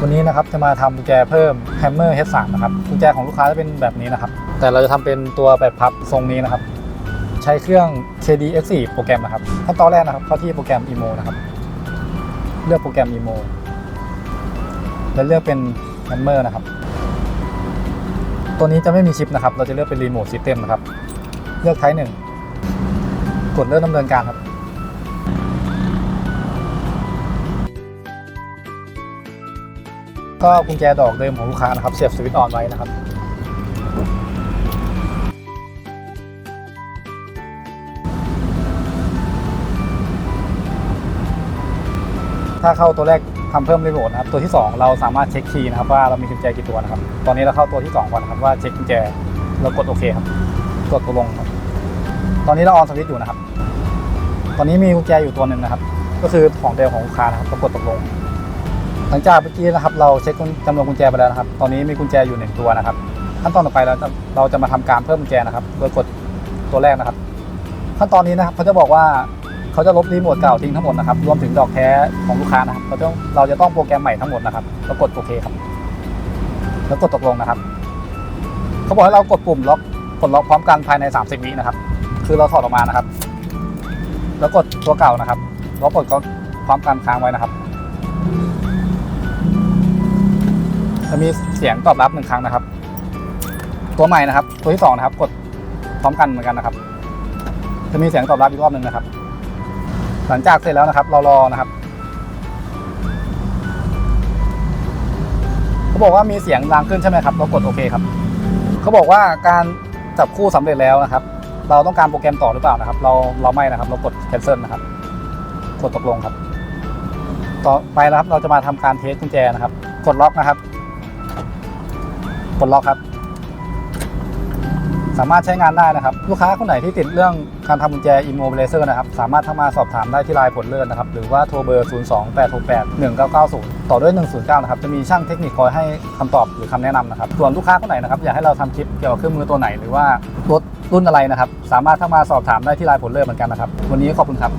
วันนี้นะครับจะมาทำกุญแจเพิ่ม Hammer H3 นะครับกุญแจของลูกค้าจะเป็นแบบนี้นะครับ แต่เราจะทำเป็นตัวแบบพับทรงนี้นะครับ ใช้เครื่อง KD X4 โปรแกรมนะครับขั้นตอนแรกนะครับเข้าที่โปรแกรม Emo นะครับ เลือกโปรแกรม Emo แล้วเลือกเป็น Hammer นะครับ ตัวนี้จะไม่มีชิปนะครับ เราจะเลือกเป็น Remote System นะครับ เลือก Type 1กดเริ่มดำเนินการครับ ก็กุญแจดอกเดิมของลูกค้านะครับ เสียบสวิตช์ออนไว้นะครับถ้าเข้าตัวแรกทำเพิ่มรีโมทนะครับตัวที่ 2 เราสามารถเช็คคีย์นะครับว่าเรามีกุญแจกี่ตัวนะครับตอนนี้เราเข้าตัวที่ 2 ก่อนนะครับว่าเช็คกุญแจเรากดโอเคครับกดตัวลงครับตอนนี้เราออนสวิตช์อยู่นะครับ ตอนนี้มีกุญแจอยู่ตัวหนึ่งนะครับ ก็คือของเดิมของลูกค้านะครับก็กดตกลง หลังจากเมื่อกี้นะครับเราเช็คจำนวนกุญแจไปแล้วนะครับ ตอนนี้มีกุญแจอยู่หนึ่งตัวนะครับ ขั้นตอนต่อไปเราจะเราจะมาทำการเพิ่มกุญแจนะครับ โดยกดตัวแรกนะครับ ขั้นตอนนี้นะครับเขาจะบอกว่าเขาจะลบรีโมทเก่าทิ้งทั้งหมดนะครับ รวมถึงดอกแท้ของลูกค้านะครับ เราต้องเราจะต้องโปรแกรมใหม่ทั้งหมดนะครับแล้วกดโอเคครับ แล้วกดตกลงนะครับ เขาบอกให้เรากดปุ่มล็อกกดล็อกพร้อมกันภายใน 30วินะครับ คือเราถอดออกมานะครับ แล้วกดตัวเก่านะครับแล้วกดก็พร้อมกันค้างไว้นะครับ จะมีเสียงตอบรับหนึ่งครั้งนะครับ ตัวใหม่นะครับ ตัวที่สองนะครับ กดพร้อมกันเหมือนกันนะครับ จะมีเสียงตอบรับอีกรอบหนึ่งนะครับ หลังจากเสร็จแล้วนะครับ เรารอนะครับเขาบอกว่ามีเสียงดังขึ้นใช่ไหมครับ เรากดโอเคครับเขาบอกว่าการจับคู่สำเร็จแล้วนะครับ เราต้องการโปรแกรมต่อหรือเปล่านะครับ เราเราไม่นะครับ เรากด cancel นะครับ กดตกลงครับ ต่อไปนะครับเราจะมาทำการเทสกุญแจนะครับ กดล็อกนะครับ กดล็อกครับ สามารถใช้งานได้นะครับ ลูกค้าคนไหนที่ติดเรื่องการทำกุญแจ Immobilizer นะครับ สามารถทักมาสอบถามได้ที่ไลน์ผลเลื่อนนะครับ หรือว่าโทรเบอร์ 028681990 ต่อด้วย 109 นะครับ จะมีช่างเทคนิคคอยให้คำตอบหรือคำแนะนำนะครับ ส่วนลูกค้าคนไหนนะครับอยากให้เราทำคลิปเกี่ยวกับเครื่องมือตัวไหนหรือว่ารถรุ่นอะไรนะครับ สามารถทักมาสอบถามได้ที่ไลน์ผลเลื่อนเหมือนกันนะครับ วันนี้ขอบคุณครับ